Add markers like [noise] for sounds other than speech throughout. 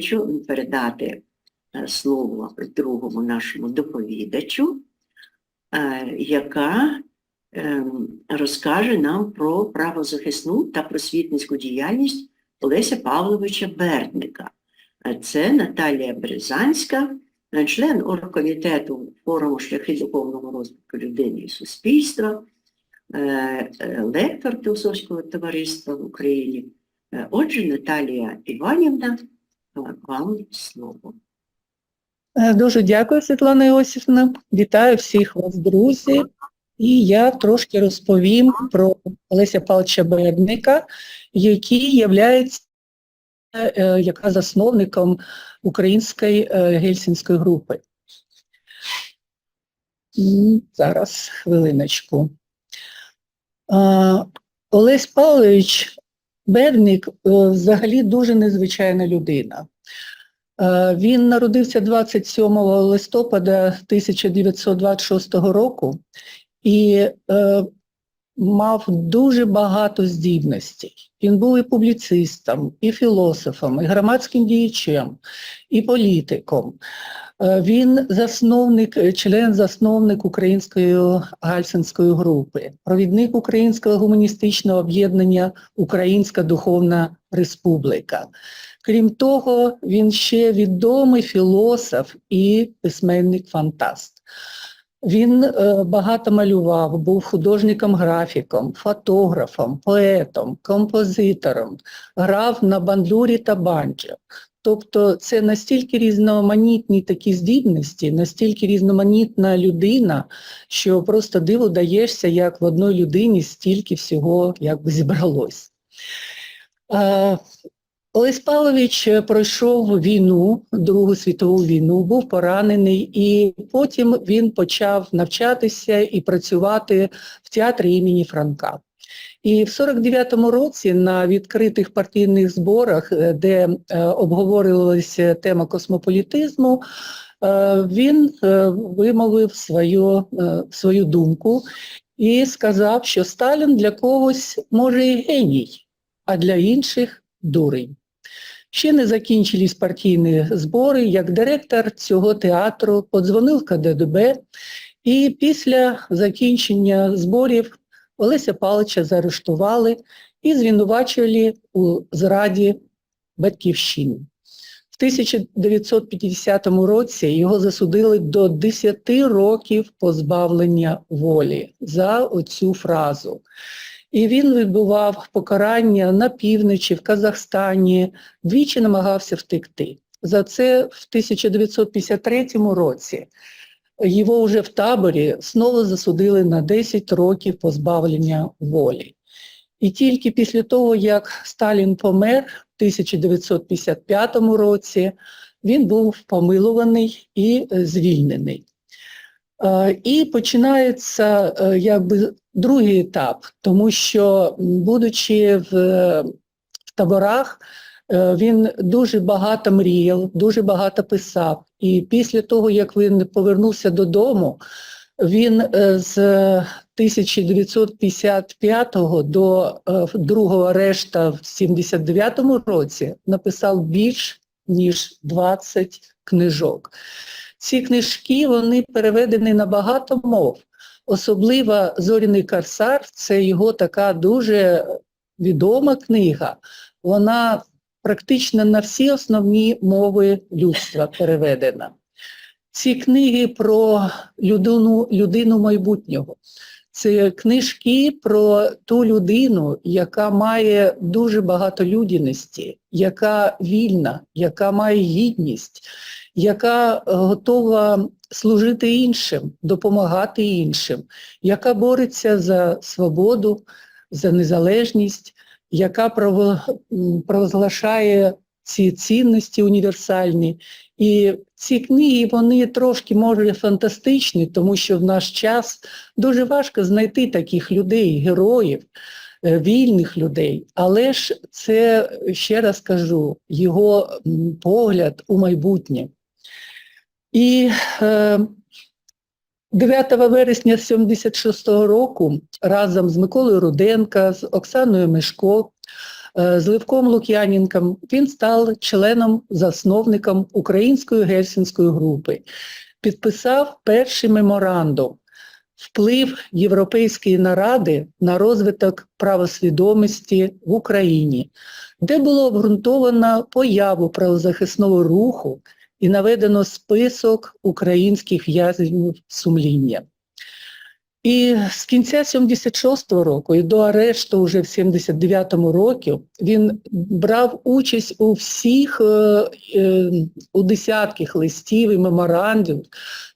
Хочу передати е, слово другому нашому доповідачу, е, яка ем, розкаже нам про правозахисну та просвітницьку діяльність Олеся Павловича Бердника. Е, Це Наталія Березанська, е, член оргкомітету форуму шляхи духовного розвитку людини і суспільства, е, е, лектор Теософського товариства в Україні. Е, Отже, Наталія Іванівна, е, вам слово. Е, Дуже дякую, Світлана Іосифівна. Вітаю всіх вас, друзі. І я трошки розповім про Олеся Павловича Бердника, який є яка засновником української е, гельсінської групи. Зараз, хвилиночку. Олесь Павлович Бердник е, взагалі дуже незвичайна людина. Е, Він народився 27 листопада 1926 року і е, мав дуже багато здібностей. Він був і публіцистом, і філософом, і громадським діячем, і політиком. Е, Він засновник, е, член-засновник Української гальсинської групи, провідник Українського гуманістичного об'єднання Українська Духовна Республіка. Крім того, він ще відомий філософ і письменник-фантаст. Він е, багато малював, був художником-графіком, фотографом, поетом, композитором, грав на бандурі та банджо. Тобто це настільки різноманітні такі здібності, настільки різноманітна людина, що просто диву даєшся, як в одній людині стільки всього якби зібралось. Олесь Павлович е, пройшов війну, Другу світову війну, був поранений, і потім він почав навчатися і працювати в театрі імені Франка. І в 49-му році на відкритих партійних зборах, е, де е, обговорювалася тема космополітизму, він вимовив свою, свою думку і сказав, що Сталін для когось може і геній, а для інших дурень. Ще не закінчились партійні збори, як директор цього театру подзвонив КДДБ, і після закінчення зборів Олеся Павловича заарештували і звинувачували у зраді батьківщини. В 1950 році його засудили до 10 років позбавлення волі за оцю фразу. І він відбував покарання на півночі, в Казахстані, двічі намагався втекти. За це в 1953 році його вже в таборі знову засудили на 10 років позбавлення волі. І тільки після того, як Сталін помер в 1955 році, він був помилуваний і звільнений. Е, І починається е, якби другий етап, тому що, будучи в, е, в таборах, він дуже багато мріяв, дуже багато писав. І після того, як він повернувся додому, він з 1955 до другого арешта в 79 році написав більш ніж 20 книжок. Ці книжки вони переведені на багато мов. Особливо Зоряний Корсар це його така дуже відома книга. Вона практично на всі основні мови людства переведена. Ці книги про людину, людину майбутнього. Це книжки про ту людину, яка має дуже багато людяності, яка вільна, яка має гідність, яка е, готова служити іншим, допомагати іншим, яка бореться за свободу, за незалежність, яка прово- провозглашає ці цінності універсальні. І ці книги, вони трошки, може, фантастичні, тому що в наш час дуже важко знайти таких людей, героїв, е, вільних людей. Але ж це, ще раз кажу, його погляд у майбутнє. І е, 9 вересня 76 року разом з Миколою Руденка, з Оксаною Мишко Е, З Левком Лук'яненком він став членом засновником Української гельсінської групи, підписав перший меморандум вплив Європейської наради на розвиток правосвідомості в Україні, де було обґрунтовано появу правозахисного руху і наведено список українських в'язнів сумління. І з кінця 76-го року і до арешту вже в 79-му році він брав участь у всіх, е, е, у десятках листів і меморандів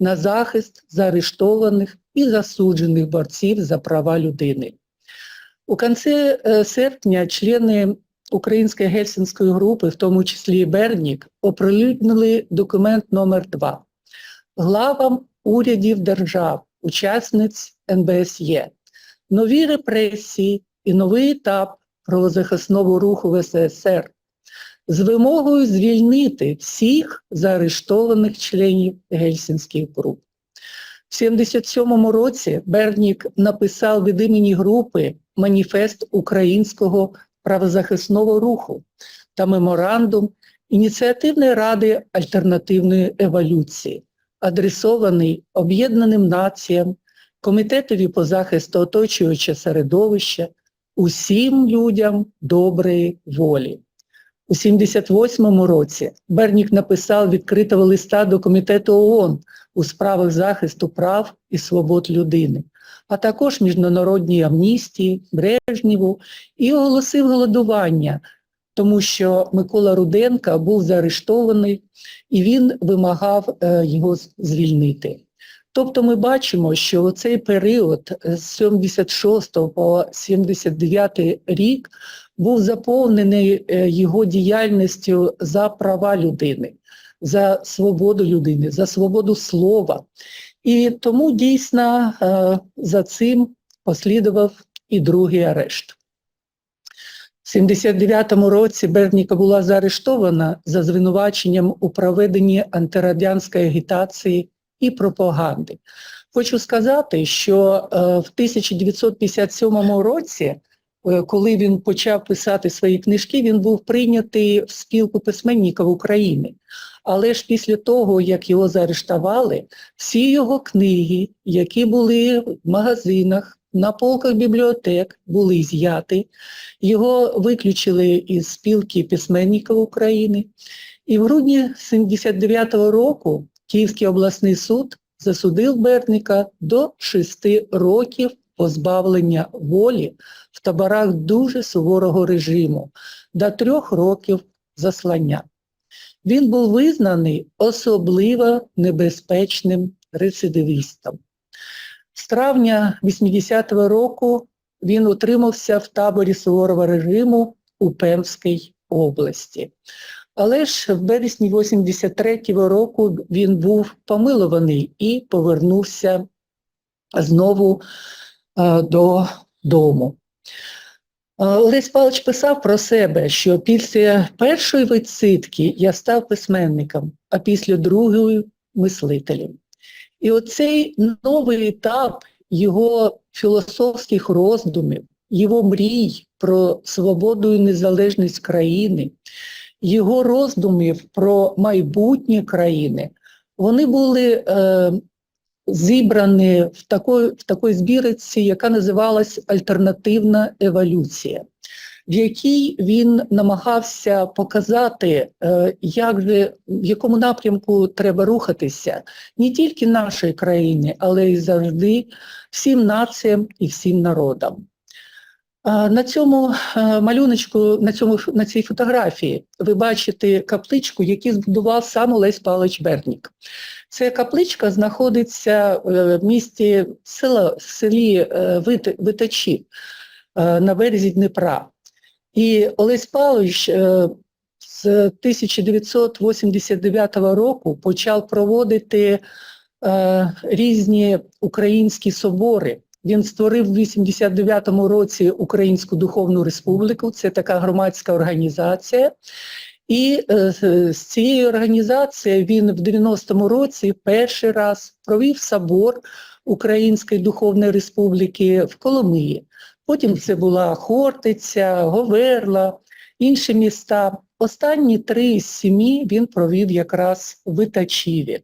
на захист заарештованих і засуджених борців за права людини. У кінці е, серпня члени Української гельсінської групи, в тому числі Бернік, оприлюднили документ номер 2 главам урядів держав, учасниць НБСЄ, нові репресії і новий етап правозахисного руху в СССР з вимогою звільнити всіх заарештованих членів Гельсінських груп. В 77-му році Бернік написав від імені групи маніфест українського правозахисного руху та меморандум Ініціативної ради альтернативної еволюції, адресований Об'єднаним Націям, Комітетові по захисту оточуючого середовища, усім людям доброї волі. У 78-му році Бернік написав відкритого листа до Комітету ООН у справах захисту прав і свобод людини, а також міжнародній амністії, Брежнєву і оголосив голодування, тому що Микола Руденка був заарештований і він вимагав е, його звільнити. Тобто ми бачимо, що цей період з 76 по 79 рік був заповнений е, його діяльністю за права людини, за свободу людини, за свободу слова. І тому дійсно е, за цим послідував і другий арешт. В 79-му році Берніка була заарештована за звинуваченням у проведенні антирадянської агітації і пропаганди. Хочу сказати, що е, в 1957 році, коли він почав писати свої книжки, він був прийнятий в спілку письменників України. Але ж після того, як його заарештували, всі його книги, які були в магазинах, на полках бібліотек, були з'яті. Його виключили із спілки письменників України. І в грудні 79-го року Київський обласний суд засудив Берника до 6 років позбавлення волі в таборах дуже суворого режиму, до трьох років заслання. Він був визнаний особливо небезпечним рецидивістом. З травня 80-го року він утримався в таборі суворого режиму у Пемській області. Але ж в березні 83-го року він був помилований і повернувся знову додому. Е, Олесь Павлович писав про себе, що після першої відсидки я став письменником, а після другої мислителем. І оцей новий етап його філософських роздумів, його мрій про свободу і незалежність країни, його роздумів про майбутнє країни, вони були е, зібрані в такої, в такої збірці, яка називалась Альтернативна еволюція, в якій він намагався показати, е, як же, в якому напрямку треба рухатися не тільки нашої країни, але й завжди всім націям і всім народам. А, На цьому е, малюночку, на, цьому, на цій фотографії ви бачите капличку, яку збудував сам Олесь Павлович Бернік. Ця капличка знаходиться е, в місті села, селі е, Витачі е, на березі Дніпра. І Олесь Павлович е, з 1989 року почав проводити е, різні українські собори. Він створив в 89-му році Українську Духовну Республіку, це така громадська організація. І е, з- цією організацією він в 90-му році перший раз провів собор Української Духовної Республіки в Коломиї. Потім це була Хортиця, Говерла, інші міста. Останні три з сімі він провів якраз в Ітачіві.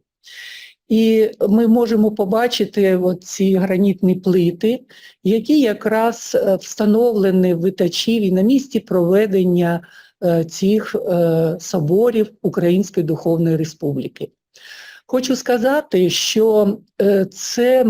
І ми можемо побачити ці гранітні плити, які якраз е, встановлені в Ітачіві на місці проведення е, цих е, соборів Української Духовної Республіки. Хочу сказати, що це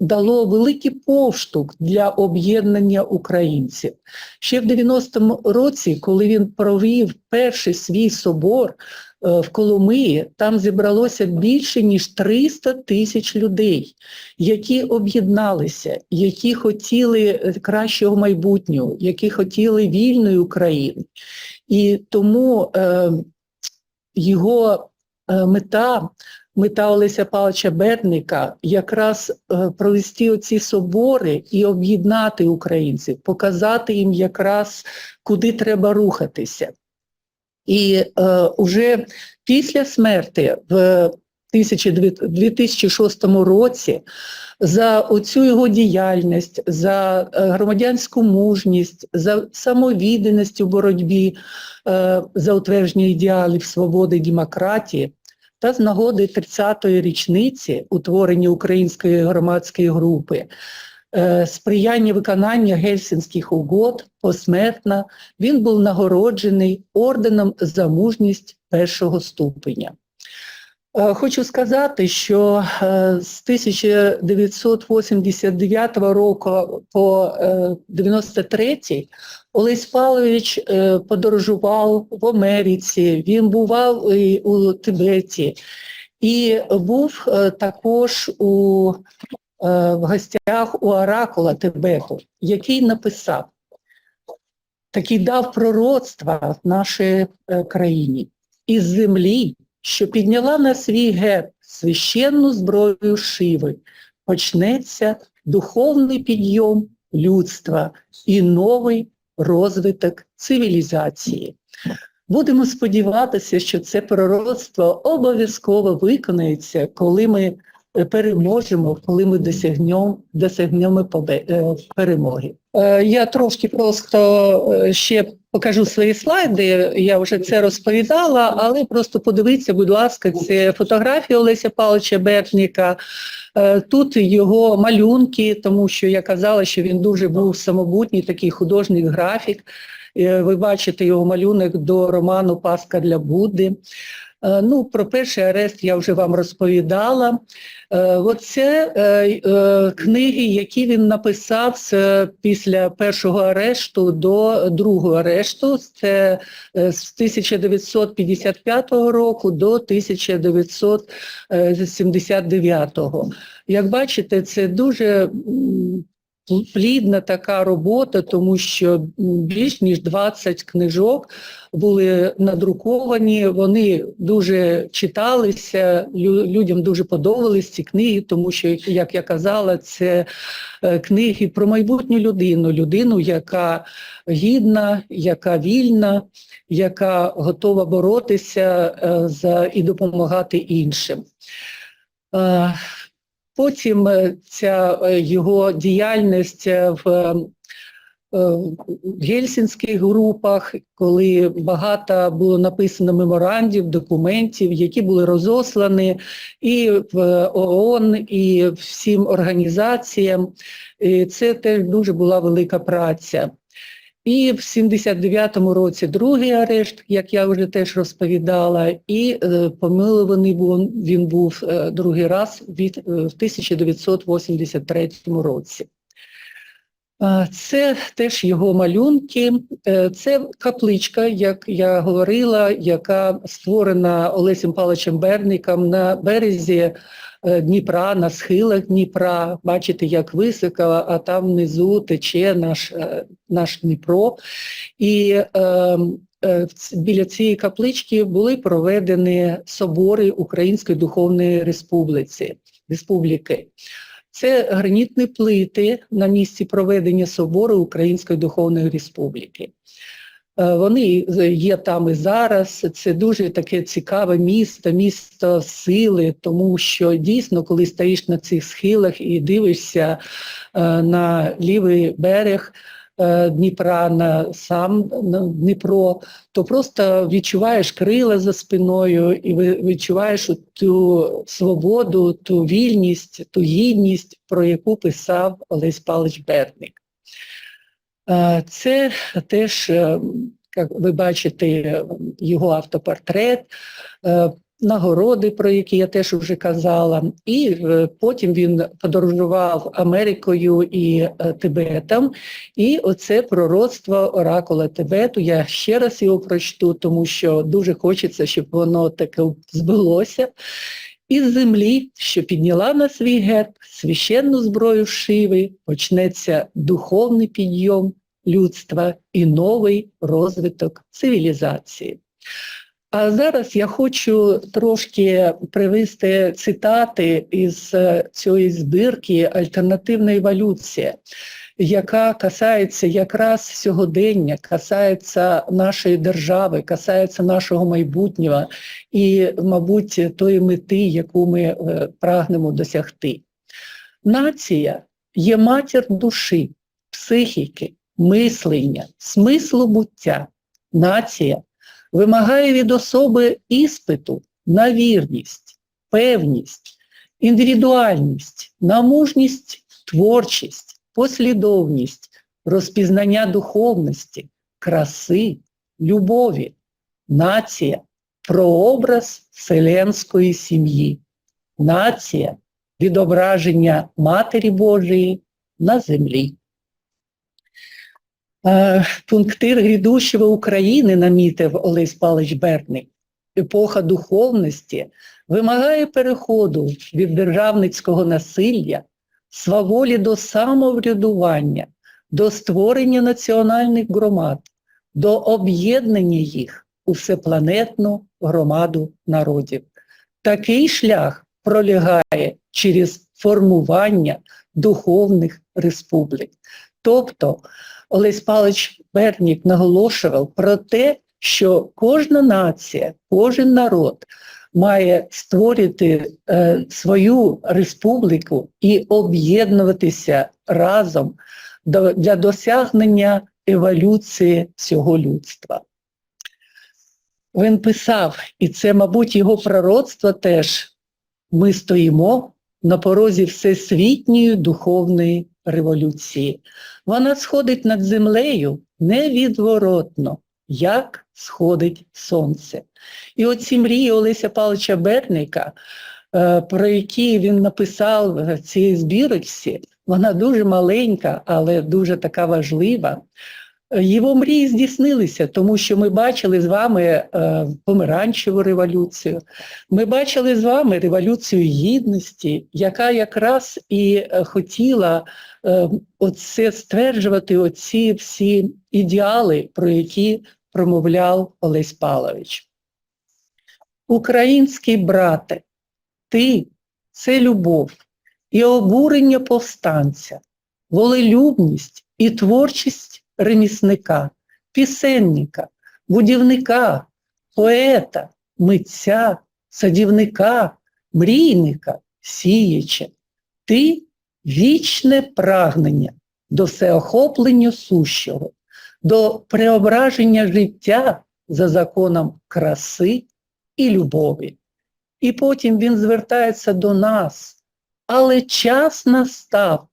дало великий поштовх для об'єднання українців. Ще в 90-му році, коли він провів перший свій собор в Коломиї, там зібралося більше ніж 300 тисяч людей, які об'єдналися, які хотіли е, кращого майбутнього, які хотіли вільної України. І тому е, його е, мета мета Олеся Павловича Берника якраз е, провести оці собори і об'єднати українців, показати їм якраз, куди треба рухатися. І е, уже після смерті в 2006 році за оцю його діяльність, за е, громадянську мужність, за самовідданість у боротьбі е, за утвердження ідеалів свободи і демократії, та з нагоди 30-ї річниці утворення української громадської групи, сприяння виконання гельсінських угод посмертно, він був нагороджений орденом за мужність першого ступеня. Е, Хочу сказати, що е, з 1989 року по 93 Олесь Павлович е, подорожував в Америці, він бував і у Тибеті і був е, також у, е, в гостях у Оракула Тибету, який написав, такий дав пророцтва нашій е, країні. Із землі, що підняла на свій герб священну зброю Шиви, почнеться духовний підйом людства і новий розвиток цивілізації. Будемо сподіватися, що це пророцтво обов'язково виконається, коли ми е, переможемо, коли ми досягнемо, досягнемо е, перемоги. Е, Я трошки просто е, ще покажу свої слайди, я вже це розповідала, але просто подивіться, будь ласка, це фотографія Олеся Павловича Берніка, Е, Тут його малюнки, тому що я казала, що він дуже був самобутній, такий художній графік. Е, Ви бачите його малюнок до роману Паска для Будди. Е, Ну, про перший арест я вже вам розповідала. Е, Оце е, книги, які він написав після першого арешту до другого арешту. Це з 1955 року до 1979. Як бачите, це дуже плідна така робота, тому що більш ніж 20 книжок були надруковані, вони дуже читалися, людям дуже подобались ці книги, тому що, як я казала, це е, книги про майбутню людину, людину, яка гідна, яка вільна, яка готова боротися е, за і допомагати іншим. Потім е, ця е, його діяльність е, в гельсінських групах, коли багато було написано меморандів, документів, які були розослані і в ООН, і всім організаціям. І це теж дуже була велика праця. І в 79-му році другий арешт, як я вже теж розповідала, і е, помилуваний був, він був е, другий раз е, в 1983 році. Це теж його малюнки. Е, Це капличка, як я говорила, яка створена Олесем Павловичем Берником на березі Дніпра, на схилах Дніпра. Бачите, як високо, а там внизу тече наш, е, наш Дніпро. І е, е, біля цієї каплички були проведені собори Української Духовної Республіці, Республіки. Це гранітні плити на місці проведення собору Української Духовної Республіки. Е, Вони є там і зараз. Це дуже таке цікаве місто, місто сили, тому що дійсно, коли стоїш на цих схилах і дивишся е, на лівий берег е, Дніпра, на сам на Дніпро, то просто відчуваєш крила за спиною і відчуваєш ту свободу, ту вільність, ту гідність, про яку писав Олесь Павлович Берник. Е, Це теж, е, як ви бачите, його автопортрет, е, нагороди, про які я теж вже казала, і потім він подорожував Америкою і Тибетом, і оце пророцтво оракула Тибету. Я ще раз його прочту, тому що дуже хочеться, щоб воно таке збилося. Із землі, що підняла на свій герб священну зброю Шиви, почнеться духовний підйом людства і новий розвиток цивілізації. А зараз я хочу трошки привести цитати із е, цієї збірки Альтернативна еволюція, яка касається якраз сьогодення, касається нашої держави, касається нашого майбутнього і, мабуть, тої мети, яку ми е, прагнемо досягти. Нація є матір душі, психіки, мислення, смислу буття. Нація вимагає від особи іспиту на вірність, певність, індивідуальність, на мужність, творчість, послідовність, розпізнання духовності, краси, любові. Нація прообраз вселенської сім'ї. Нація відображення Матері Божої на землі. Е, Пунктир грядущого України, намітив Олесь Павлович Берник, епоха духовності вимагає переходу від державницького насилля, сваволі до самоврядування, до створення національних громад, до об'єднання їх у всепланетну громаду народів. Такий шлях пролягає через формування духовних республік. Тобто Олесь Павлович Бернік наголошував про те, що кожна нація, кожен народ має створити е, свою республіку і об'єднуватися разом до, для досягнення еволюції всього людства. Він писав, і це, мабуть, його пророцтво теж, ми стоїмо на порозі всесвітньої духовної революції. Вона сходить над землею невідворотно, як сходить сонце. І оці мрії Олеся Павловича Берника, е, про які він написав в цій збірочці, вона дуже маленька, але дуже така важлива. Його мрії здійснилися, тому що ми бачили з вами е, помаранчеву революцію, ми бачили з вами революцію гідності, яка якраз і е, хотіла е, оце стверджувати оці всі ідеали, про які промовляв Олесь Павлович. Український брате, ти це любов і обурення повстанця, волелюбність і творчість ремісника, пісенника, будівника, поета, митця, садівника, мрійника, сіяча. Ти вічне прагнення до всеохоплення сущого, до преображення життя за законом краси і любові. І потім він звертається до нас. Але час настав,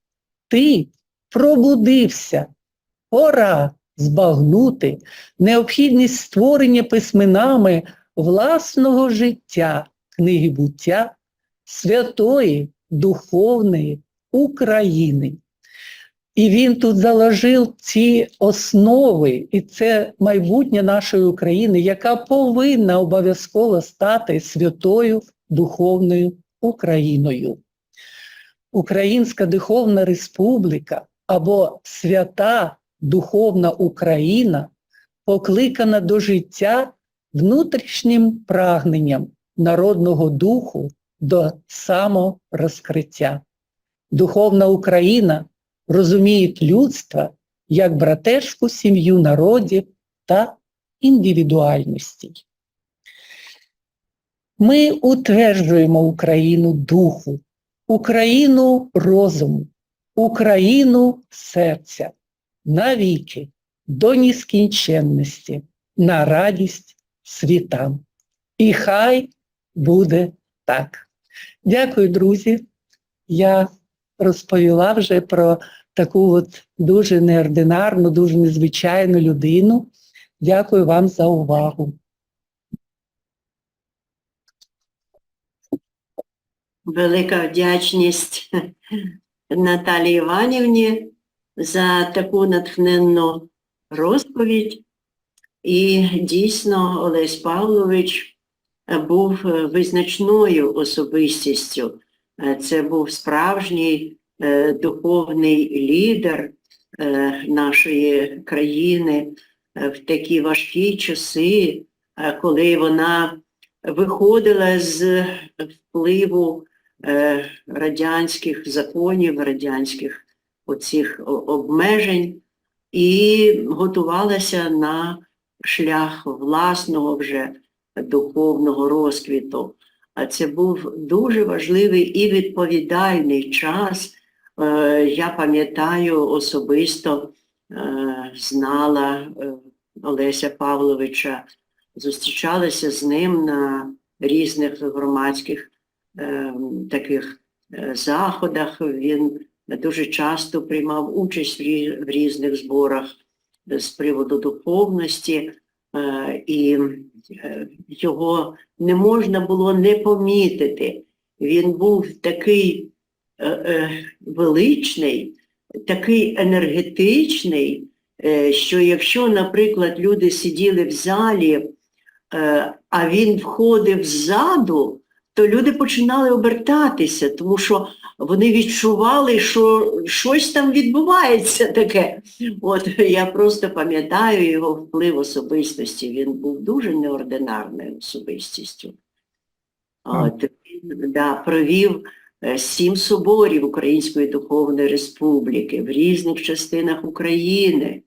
ти пробудився, пора збагнути необхідність створення письменами власного життя, книги буття, святої духовної України. І він тут заложив ці основи, і це майбутнє нашої України, яка повинна обов'язково стати святою духовною Україною. Українська Духовна Республіка або Свята Духовна Україна покликана до життя внутрішнім прагненням народного духу до саморозкриття. Духовна Україна розуміє людство як братерську сім'ю народів, та індивідуальності. Ми утверджуємо Україну духу, Україну розуму, Україну серця навіки, до нескінченності, на радість світам. І хай буде так. Дякую, друзі. Я розповіла вже про таку от дуже неординарну, дуже незвичайну людину. Дякую вам за увагу. Велика вдячність Наталії Іванівні за таку натхненну розповідь. І дійсно Олесь Павлович був е, визначною особистістю. Е, Це був справжній е, духовний лідер нашої країни в такі важкі часи, коли вона виходила з впливу радянських законів, радянських оцих обмежень і готувалася на шлях власного вже духовного розквіту. А це був дуже важливий і відповідальний час. Е, Я пам'ятаю особисто е, знала е, Олеся Павловича, зустрічалася з ним на різних громадських е, таких заходах. Він дуже часто приймав участь в різних зборах з приводу духовності, е, і е, його не можна було не помітити. Він був такий е, е, величний, такий енергетичний, е, що якщо, наприклад, люди сиділи в залі, е, а він входив ззаду, то люди починали обертатися, тому що вони відчували, що щось там відбувається таке. От я просто пам'ятаю його вплив особистості. Він був дуже неординарною особистістю. От, він да, провів е, сім соборів Української Духовної Республіки в різних частинах України.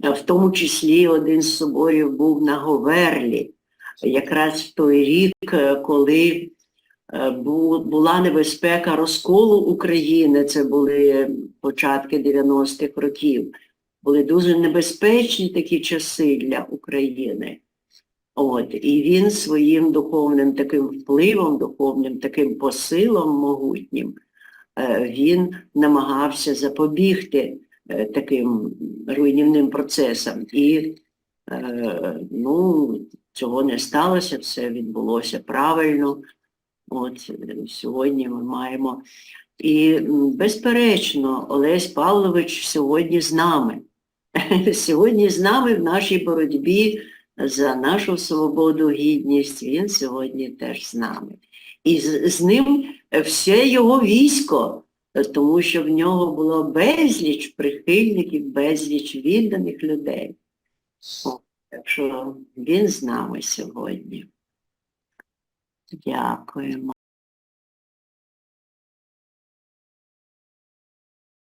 В тому числі один з соборів був на Говерлі, якраз в той рік, е, коли е, була небезпека розколу України, це були початки 90-х років. Були дуже небезпечні такі часи для України. От, і він своїм духовним таким впливом, духовним таким посилом могутнім, е, він намагався запобігти таким руйнівним процесам. І ну, цього не сталося, все відбулося правильно. От е, сьогодні ми маємо. І безперечно, Олесь Павлович сьогодні з нами. [laughs] Сьогодні з нами в нашій боротьбі за нашу свободу, гідність, він сьогодні теж з нами. І з, з ним все його військо, тому що в нього було безліч прихильників, безліч відданих людей. Що він з нами сьогодні. Дякуємо.